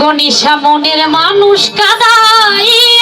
গণেশা মনের মানুষ কাদাই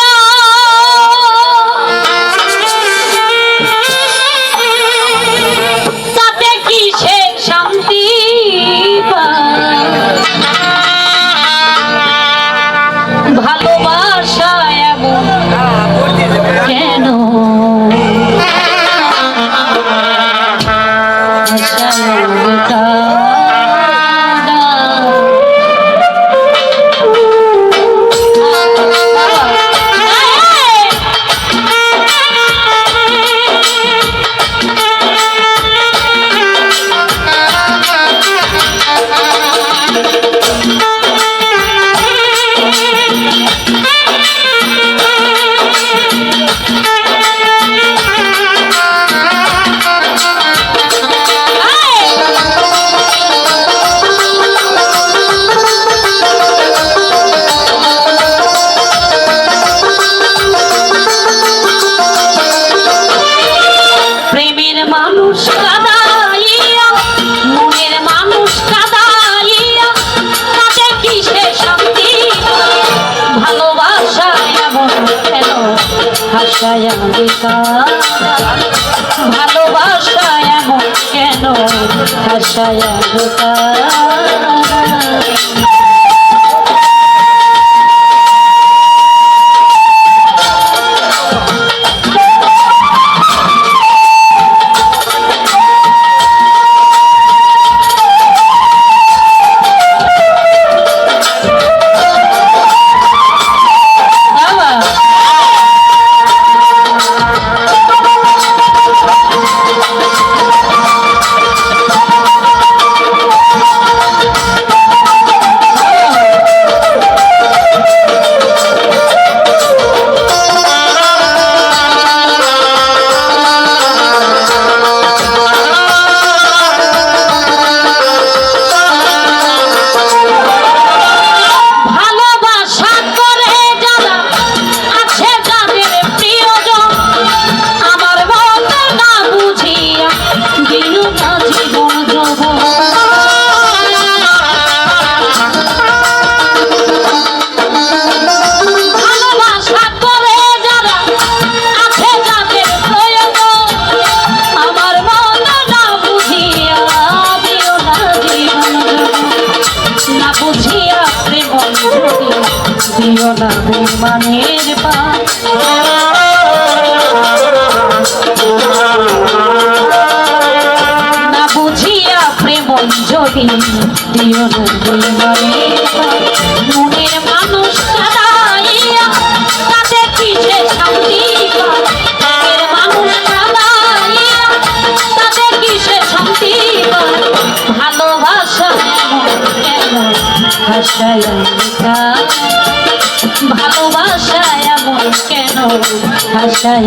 ভালোবাসায় এমন কেন? আশায় বুঝিয়া প্রেম দিও না মানের পা না বুঝিয়া প্রেম যদি দিও না মানুষ তাদের পিছে শান্তি? ভালোবাসায় ভালোবাসায় এমন কেন? ভাষায়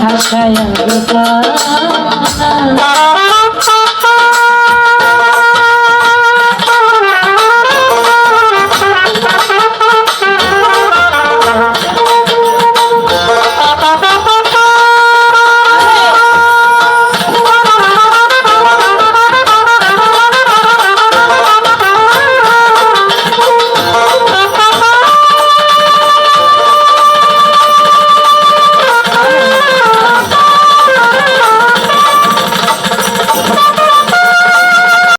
হাসায়